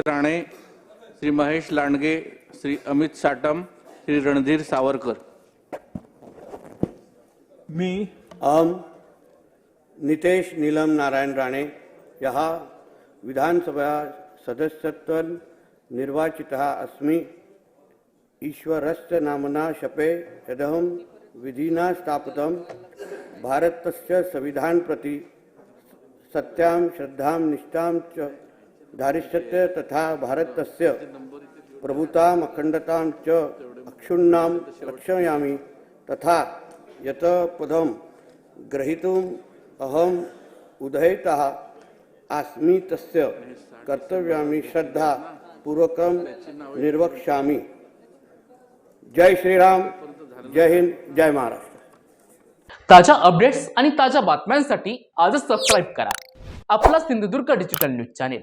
राणे श्री महेश लांडगे श्री अमित साटम श्री रणधीर सावरकर. मी अहम नितेश नीलम नारायण राणे यः विधानसभा सदस्यत्वं निर्वाचितः अस्मि। ईश्वरस्य नाम्ना शपे यदहं विधिना स्थापितं भारतस्य संविधान प्रति सत्यां श्रद्धां निष्ठां च धारिष्यते तथा भारतस्य प्रभुताम् अखण्डतां च अक्षुण्णां रक्षयामि तथा यत पदं ग्रहीतुम् अहम् उदयितः अस्मि तस्य कर्तव्यामि श्रद्धापूर्वकं निर्वक्ष्यामि। जय श्रीराम जय हिंद जय महाराष्ट्र। ताज्या अपडेट्स आणि ताज्या बातम्यांसाठी आजच सबस्क्राईब करा. आपला Sindhudurg digital news channel